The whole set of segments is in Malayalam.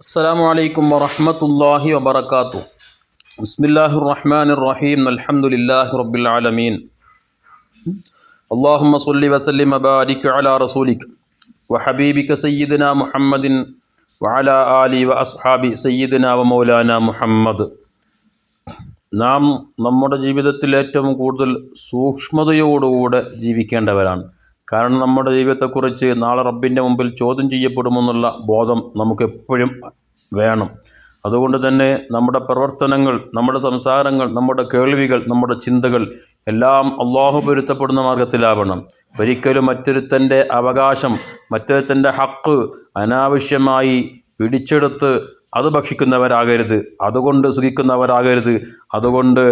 السلام عليكم ورحمة الله وبركاته بسم الله الرحمن الرحيم الحمد لله رب العالمين اللهم صل وسلم وبارك على رسولك وحبيبك سيدنا محمد وعلى آله وأصحاب سيدنا ومولانا محمد നാം നമ്മുടെ ജീവിതത്തിൽ ഏറ്റവും കൂടുതൽ സൂക്ഷ്മതയോടുകൂടെ ജീവിക്കേണ്ടവരാണ് കാരണം നമ്മുടെ ജീവിതത്തെക്കുറിച്ച് നാളെ റബ്ബിന്റെ മുമ്പിൽ ചോദ്യം ചെയ്യപ്പെടുമെന്നുള്ള ബോധം നമുക്കെപ്പോഴും വേണം. അതുകൊണ്ട് തന്നെ നമ്മുടെ പ്രവർത്തനങ്ങൾ നമ്മുടെ സംസാരങ്ങൾ നമ്മുടെ കേൾവികൾ നമ്മുടെ ചിന്തകൾ എല്ലാം അള്ളാഹു പൊരുത്തപ്പെടുന്ന മാർഗത്തിലാവണം. ഒരിക്കലും മറ്റൊരുത്തന്റെ അവകാശം മറ്റൊരുത്തന്റെ ഹക്ക് അനാവശ്യമായി പിടിച്ചെടുത്ത് അത് ഭക്ഷിക്കുന്നവരാകരുത് അതുകൊണ്ട് സുഖിക്കുന്നവരാകരുത് അതുകൊണ്ട്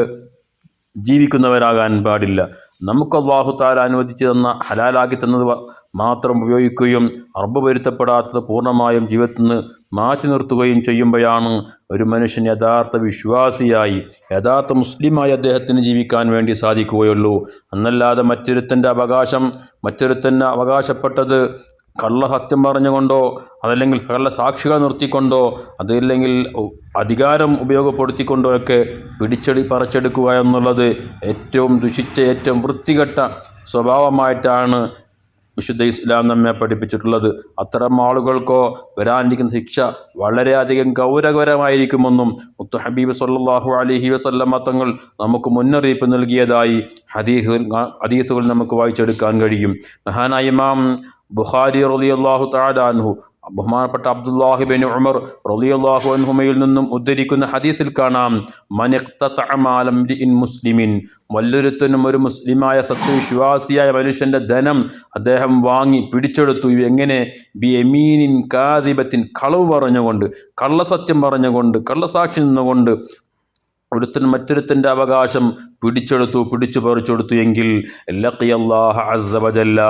ജീവിക്കുന്നവരാകാൻ പാടില്ല. നമുക്ക് അള്ളാഹു താല അനുവദിച്ചു തന്ന ഹലാലാക്കി തന്നത് മാത്രം ഉപയോഗിക്കുകയും അറബ് വരുത്തപ്പെടാത്തത് പൂർണമായും ജീവിതത്തിൽ നിന്ന് മാറ്റി നിർത്തുകയും ചെയ്യുമ്പോഴാണ് ഒരു മനുഷ്യൻ യഥാർത്ഥ വിശ്വാസിയായി യഥാർത്ഥ മുസ്ലിമായി അദ്ദേഹത്തിന് ജീവിക്കാൻ വേണ്ടി സാധിക്കുകയുള്ളൂ. എന്നല്ലാതെ മറ്റൊരുത്തന്റെ അവകാശം മറ്റൊരുത്തന്റെ അവകാശപ്പെട്ടത് കള്ളസത്യം പറഞ്ഞുകൊണ്ടോ അതല്ലെങ്കിൽ കള്ള സാക്ഷികൾ നിർത്തിക്കൊണ്ടോ അതല്ലെങ്കിൽ അധികാരം ഉപയോഗപ്പെടുത്തിക്കൊണ്ടോ ഒക്കെ പിടിച്ചെടി പറിച്ചെടുക്കുക എന്നുള്ളത് ഏറ്റവും ദുഷിച്ച ഏറ്റവും വൃത്തികെട്ട സ്വഭാവമായിട്ടാണ് വിശുദ്ധ ഇസ്ലാം നമ്മെ പഠിപ്പിച്ചിട്ടുള്ളത്. അത്തരം ആളുകൾക്കോ വരാനിരിക്കുന്ന ശിക്ഷ വളരെയധികം ഗൗരവകരമായിരിക്കുമെന്നും മുത്തു ഹബീബ് സല്ലാഹു അലഹി വസല്ലമ തങ്ങൾ നമുക്ക് മുന്നറിയിപ്പ് നൽകിയതായി ഹദീസുകൾ ഹദീസുകൾ നമുക്ക് വായിച്ചെടുക്കാൻ കഴിയും. മഹാനായ ഇമാം ബുഖാരി റളിയല്ലാഹു തആല അൻഹു ബഹുമാനപ്പെട്ട അബ്ദുല്ലാഹിബിൻ ഉമർ റളിയല്ലാഹു അൻഹുമയിൽ നിന്നും ഉദ്ധരിക്കുന്ന ഹദീസിൽ കാണാം മനിഖ്തഅമാലം ഇൻ മുസ്ലിമിൻ വല്ലൊരുത്തനും ഒരു മുസ്ലിമായ സത്യവിശ്വാസിയായ മനുഷ്യന്റെ ധനം അദ്ദേഹം വാങ്ങി പിടിച്ചെടുത്തു. എങ്ങനെ? ബി എമീനിൻ കാദിബത്തിൻ കളവ് പറഞ്ഞുകൊണ്ട് കള്ളസത്യം പറഞ്ഞുകൊണ്ട് കള്ളസാക്ഷി നിന്നുകൊണ്ട് ഒരുത്തൻ മറ്റൊരുത്തന്റെ അവകാശം പിടിച്ചെടുത്തു പിടിച്ചു പറിച്ചെടുത്തു എങ്കിൽ ലക്കിയല്ലാഹ അസബജല്ല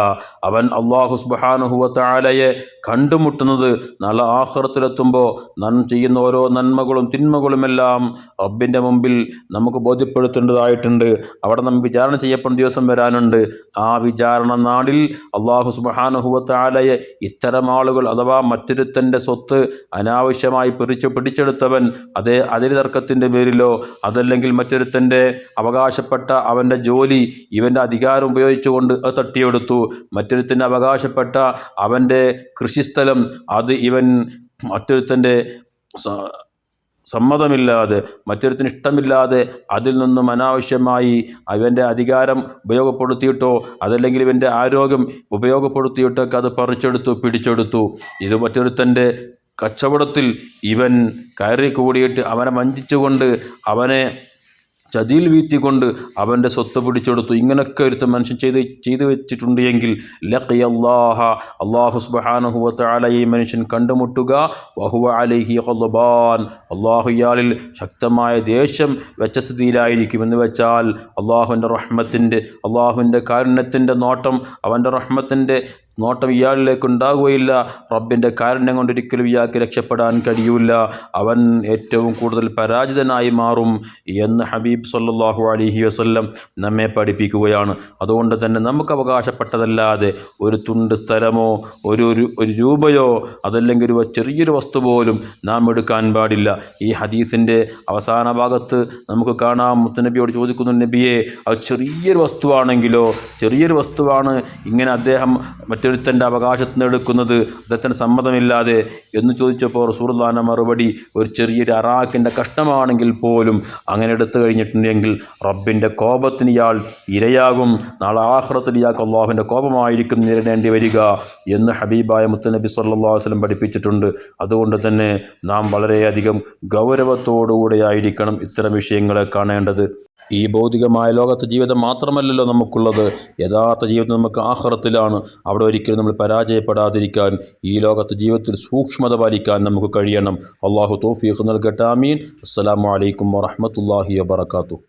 അവൻ അള്ളാഹു സുബാനുഹുവത്താലയെ കണ്ടുമുട്ടുന്നത് നാളെ ആഹ്റത്തിലെത്തുമ്പോൾ നാം ചെയ്യുന്ന ഓരോ നന്മകളും തിന്മകളുമെല്ലാം റബ്ബിന്റെ മുമ്പിൽ നമുക്ക് ബോധ്യപ്പെടുത്തേണ്ടതായിട്ടുണ്ട്. അവിടെ നാം വിചാരണ ചെയ്യപ്പെടുന്ന ദിവസം വരാനുണ്ട്. ആ വിചാരണ നാടിൽ അള്ളാഹു സുബാനുഹുവത്താലയെ ഇത്തരം ആളുകൾ അഥവാ മറ്റൊരുത്തന്റെ സ്വത്ത് അനാവശ്യമായി പിടിച്ചു പിടിച്ചെടുത്തവൻ അതേ അതിരി തർക്കത്തിന്റെ പേരിലോ അതല്ലെങ്കിൽ മറ്റൊരുത്തന്റെ അവകാശപ്പെട്ട അവന്റെ ജോലി ഇവന്റെ അധികാരം ഉപയോഗിച്ചുകൊണ്ട് അത് തട്ടിയെടുത്തു. മറ്റൊരുത്തന്റെ അവകാശപ്പെട്ട അവന്റെ കൃഷിസ്ഥലം അത് ഇവൻ മറ്റൊരുത്തന്റെ സമ്മതമില്ലാതെ മറ്റൊരുത്തിന് ഇഷ്ടമില്ലാതെ അതിൽ നിന്നും അനാവശ്യമായി അവന്റെ അധികാരം ഉപയോഗപ്പെടുത്തിയിട്ടോ അതല്ലെങ്കിൽ ഇവന്റെ ആരോഗ്യം ഉപയോഗപ്പെടുത്തിയിട്ടൊക്കെ അത് പറിച്ചെടുത്തു പിടിച്ചെടുത്തു. ഇത് മറ്റൊരുത്തന്റെ കച്ചവടത്തിൽ ഇവൻ കയറി കൂടിയിട്ട് അവനെ വഞ്ചിച്ചുകൊണ്ട് അവനെ ചതിയിൽ വീത്തിക്കൊണ്ട് അവന്റെ സ്വത്ത് പിടിച്ചെടുത്തു. ഇങ്ങനെയൊക്കെ ഒരുത്ത മനുഷ്യൻ ചെയ്ത് ചെയ്തു വെച്ചിട്ടുണ്ട് എങ്കിൽ ലഖി അള്ളാഹ അള്ളാഹു സുബാനുഹുവത്താല ഈ മനുഷ്യൻ കണ്ടുമുട്ടുക. വഹുവ അലിഹി ഹൊബാൻ അള്ളാഹു ഇയാളിൽ ശക്തമായ ദേഷ്യം വെച്ച സ്ഥിതിയിലായിരിക്കും. എന്ന് വെച്ചാൽ അള്ളാഹുവിന്റെ റഹ്മത്തിന്റെ അള്ളാഹുവിന്റെ കാരുണ്യത്തിന്റെ നോട്ടം അവന്റെ റഹ്മത്തിന്റെ നോട്ടം ഇയാളിലേക്ക് ഉണ്ടാകുകയില്ല റബ്ബിന്റെ കാരുണ്യം കൊണ്ടൊരിക്കലും ഇയാൾക്ക് രക്ഷപ്പെടാൻ കഴിയൂല. അവൻ ഏറ്റവും കൂടുതൽ പരാജിതനായി മാറും എന്ന് ഹബീബ് സല്ലാഹു അലഹി വസ്ല്ലം നമ്മെ പഠിപ്പിക്കുകയാണ്. അതുകൊണ്ട് തന്നെ നമുക്ക് അവകാശപ്പെട്ടതല്ലാതെ ഒരു തുണ്ട് സ്ഥലമോ ഒരു ഒരു രൂപയോ അതല്ലെങ്കിൽ ഒരു ചെറിയൊരു വസ്തു പോലും നാം എടുക്കാൻ പാടില്ല. ഈ ഹദീസിന്റെ അവസാന ഭാഗത്ത് നമുക്ക് കാണാം. മുത്തനബിയോട് ചോദിക്കുന്നു നബിയെ അത് ചെറിയൊരു വസ്തുവാണെങ്കിലോ? ചെറിയൊരു വസ്തുവാണ് ഇങ്ങനെ അദ്ദേഹം മറ്റൊരുത്തന്റെ അവകാശത്തിന് എടുക്കുന്നത് അദ്ദേഹത്തിന് സമ്മതമില്ലാതെ എന്ന് ചോദിച്ചപ്പോൾ റസൂർദാന മറുപടി ഒരു ചെറിയൊരു അറാഖിന്റെ കഷ്ടമാണെങ്കിൽ പോലും അങ്ങനെ എടുത്തു കഴിഞ്ഞിട്ടുണ്ടെങ്കിൽ റബ്ബിന്റെ കോപത്തിന് ഇയാൾ ഇരയാകും. നാളെ ആഹ്റത്തിൽ ഇയാൾക്ക് അള്ളാഹുവിന്റെ കോപമായിരിക്കും നേരിടേണ്ടി വരിക എന്ന് ഹബീബായ മുത്തനബി സല്ലാ വസ്ലം പഠിപ്പിച്ചിട്ടുണ്ട്. അതുകൊണ്ട് തന്നെ നാം വളരെയധികം ഗൗരവത്തോടുകൂടെയായിരിക്കണം ഇത്തരം വിഷയങ്ങളെ കാണേണ്ടത്. ഈ ഭൗതികമായ ലോകത്തെ ജീവിതം മാത്രമല്ലല്ലോ നമുക്കുള്ളത്. യഥാർത്ഥ ജീവിതം നമുക്ക് ആഹ്റത്തിലാണ്. അവിടെ ഒരിക്കലും നമ്മൾ പരാജയപ്പെടാതിരിക്കാൻ ഈ ലോകത്ത് ജീവിതത്തിൽ സൂക്ഷ്മത പാലിക്കാൻ നമുക്ക് കഴിയണം. അള്ളാഹു തോഫീഖ് നൽകട്ടെ. ആമീൻ. അസ്സാം വലൈക്കും വാഹമത്തല്ലാഹി വാത്തു